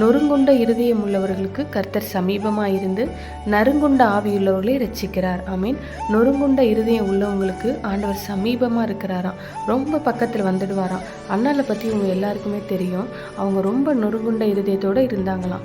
நொறுங்குண்ட இருதயம் உள்ளவர்களுக்கு கர்த்தர் சமீபமாக இருந்து நறுங்குண்ட ஆவியுள்ளவர்களை ரசிக்கிறார் ஐ மீன் நொறுங்குண்ட இருதயம் உள்ளவங்களுக்கு ஆண்டவர் சமீபமாக இருக்கிறாராம். ரொம்ப பக்கத்தில் வந்துடுவாராம். அண்ணாவை பற்றி இவங்க எல்லாருக்குமே தெரியும். அவங்க ரொம்ப நொறுங்குண்ட இருதயத்தோடு இருந்தாங்களாம்.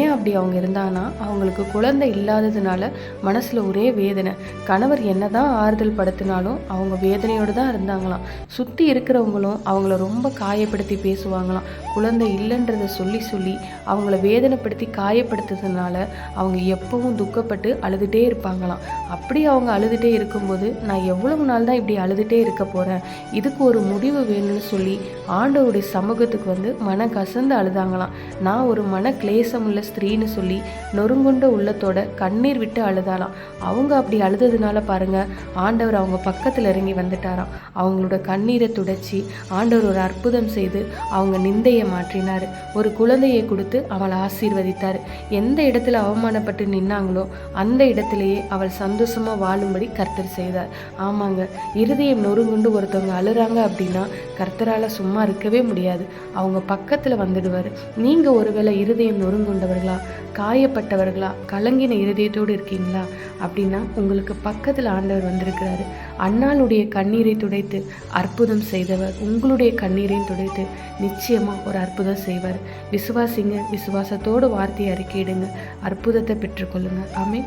ஏன் அப்படி அவங்க இருந்தாங்கன்னா அவங்களுக்கு குழந்தை இல்லாததுனால மனசில் ஒரே வேதனை. கணவர் என்னதான் ஆறுதல் படுத்தினாலும் அவங்க வேதனையோடு தான் இருந்தாங்களாம். சுற்றி இருக்கிறவங்களும் அவங்கள ரொம்ப காயப்படுத்தி பேசுவாங்களாம். குழந்தை இல்லைன்றதை சொல்லி சொல்லி அவங்கள வேதனைப்படுத்தி காயப்படுத்துறதுனால அவங்க எப்பவும் துக்கப்பட்டு அழுதுகிட்டே இருப்பாங்களாம். அப்படி அவங்க அழுதுகிட்டே இருக்கும்போது நான் எவ்வளவு நாள் தான் இப்படி அழுதுகிட்டே இருக்க போகிறேன் இதுக்கு ஒரு முடிவு வேணும்னு சொல்லி ஆண்டவருடைய சமூகத்துக்கு வந்து மன கசந்து அழுதாங்களாம். நான் ஒரு மன கிளேசமுள்ள ஸ்திரீன்னு சொல்லி நொறுங்குண்ட உள்ளத்தோட கண்ணீர் விட்டு அழுதாலாம் அவங்க அப்படி அழுததுனால பாருங்க ஆண்டவர் அவங்க பக்கத்தில் இறங்கி வந்துட்டாராம். அவங்களோட கண்ணீரை துடைச்சி ஆண்டவர் ஒரு அற்புதம் செய்து அவங்க நிந்தையை மாற்றினார். ஒரு குழந்தையை கொடுத்து அவளை ஆசீர்வதித்தார். எந்த இடத்துல அவமானப்பட்டு நின்னாங்களோ அந்த இடத்திலேயே அவள் சந்தோஷமா வாழும்படி கர்த்தர் செய்தார். ஆமாங்க இருதயம் நொறுங்குண்டு ஒருத்தவங்க அழுறாங்க அப்படின்னா கர்த்தரால சும்மா இருக்கவே முடியாது. அவங்க பக்கத்துல வந்துடுவார். நீங்க ஒருவேளை இருதயம் நொறுங்குண்டவர்களா காயப்பட்டவர்களா கலங்கின இருதயத்தோடு இருக்கீங்களா? அப்படின்னா உங்களுக்கு பக்கத்தில் ஆண்டவர் வந்திருக்கிறாரு. அண்ணாளுடைய கண்ணீரை துடைத்து அற்புதம் செய்தவர். உங்களுடைய கண்ணீரையும் துடைத்து நிச்சயமாக ஒரு அற்புதம் செய்வார். விசுவாசிங்க விசுவாசத்தோடு வார்த்தையை அறிக்கையிடுங்க. அற்புதத்தை பெற்றுக்கொள்ளுங்க. ஆமென்.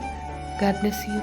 God bless